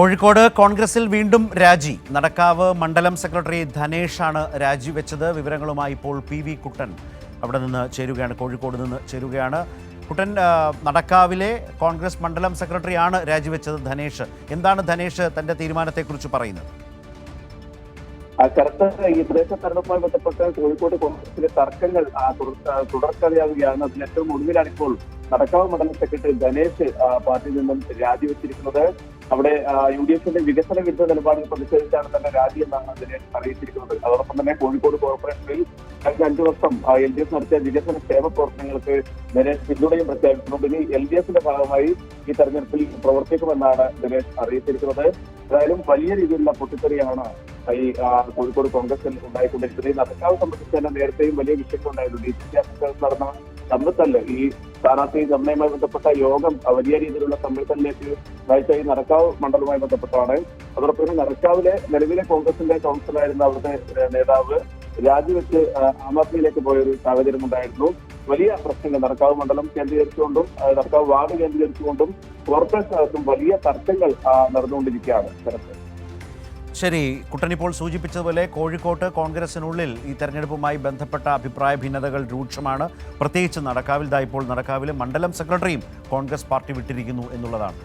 കോഴിക്കോട് കോൺഗ്രസിൽ വീണ്ടും രാജി. നടക്കാവ് മണ്ഡലം സെക്രട്ടറി ധനേഷാണ് രാജിവെച്ചത് വിവരങ്ങളുമായി ഇപ്പോൾ പി വി കുട്ടൻ അവിടെ നിന്ന് ചേരുകയാണ്. കോഴിക്കോട് നിന്ന് ചേരുകയാണ്. കുട്ടൻ നടക്കാവിലെ കോൺഗ്രസ് മണ്ഡലം സെക്രട്ടറിയാണ് രാജിവെച്ചത് ധനേഷ്. എന്താണ് ധനേഷ് തന്റെ തീരുമാനത്തെക്കുറിച്ച് പറയുന്നത്? കറുത്ത ഈ പ്രദേശ തെരഞ്ഞെടുപ്പുമായി ബന്ധപ്പെട്ട് കോഴിക്കോട് കോൺഗ്രസിലെ തർക്കങ്ങൾ ആ, അതിന് ഏറ്റവും ഒടുവിലാണ് ഇപ്പോൾ നടക്കാവ് മണ്ഡലം സെക്രട്ടറി ധനേഷ് പാർട്ടിയിൽ നിന്നും രാജിവെച്ചിരിക്കുന്നത് അവിടെ യു ഡി എഫിന്റെ വികസന വിരുദ്ധ നിലപാടിൽ പ്രതിഷേധിച്ചാണ് തന്നെ രാജി എന്നാണ് അതിനെ അറിയിച്ചിരിക്കുന്നത്. അതോടൊപ്പം തന്നെ കോഴിക്കോട് കോർപ്പറേഷനിൽ കഴിഞ്ഞ അഞ്ചു വർഷം എൽ ഡി എഫ് നടത്തിയ വികസന സേവ പ്രവർത്തനങ്ങൾക്ക് ദിനേശ് പിന്തുണയും പ്രഖ്യാപിച്ചിട്ടുണ്ട്. ഇനി എൽ ഡി എഫിന്റെ ഭാഗമായി ഈ തെരഞ്ഞെടുപ്പിൽ പ്രവർത്തിക്കുമെന്നാണ് ദിനേശ് അറിയിച്ചിരിക്കുന്നത്. ഏതായാലും വലിയ രീതിയിലുള്ള പൊട്ടിത്തെറിയാണ് ഈ കോഴിക്കോട് കോൺഗ്രസിൽ ഉണ്ടായിക്കൊണ്ടിരിക്കുന്നത്. നടക്കാവ് സംബന്ധിച്ച് തന്നെ നേരത്തെയും വലിയ വിഷയങ്ങളുണ്ടായിരുന്നു. ഡി സി സി നടന്ന തമ്മിത്തല്ല് ഈ സ്ഥാനാർത്ഥി നിർണയവുമായി ബന്ധപ്പെട്ട യോഗം വലിയ രീതിയിലുള്ള സമ്മേളനത്തിലേക്ക് വായിച്ചായി നടക്കാവ് മണ്ഡലവുമായി ബന്ധപ്പെട്ടാണ് അതോടൊപ്പം തന്നെ നടക്കാവിലെ നിലവിലെ കോൺഗ്രസിന്റെ കൗൺസിലായിരുന്ന അവിടുത്തെ നേതാവ് രാജിവെച്ച് ആ, ആദ്മിയിലേക്ക് പോയ ഒരു സാഹചര്യം ഉണ്ടായിരുന്നു. വലിയ പ്രശ്നങ്ങൾ നടക്കാവ് മണ്ഡലം കേന്ദ്രീകരിച്ചുകൊണ്ടും നടക്കാവ് വാർഡ് കേന്ദ്രീകരിച്ചുകൊണ്ടും കോർപ്പറേഷനകത്തും വലിയ തർക്കങ്ങൾ നടന്നുകൊണ്ടിരിക്കുകയാണ്. ശരി കുട്ടനിപ്പോൾ സൂചിപ്പിച്ചതുപോലെ കോഴിക്കോട്ട് കോൺഗ്രസിനുള്ളിൽ ഈ തെരഞ്ഞെടുപ്പുമായി ബന്ധപ്പെട്ട അഭിപ്രായ ഭിന്നതകൾ രൂക്ഷമാണ്. പ്രത്യേകിച്ച് നടക്കാവിൽ ദാ ഇപ്പോൾ നടക്കാവിലെ മണ്ഡലം സെക്രട്ടറിയും കോൺഗ്രസ് പാർട്ടി വിട്ടിരിക്കുന്നു എന്നുള്ളതാണ്.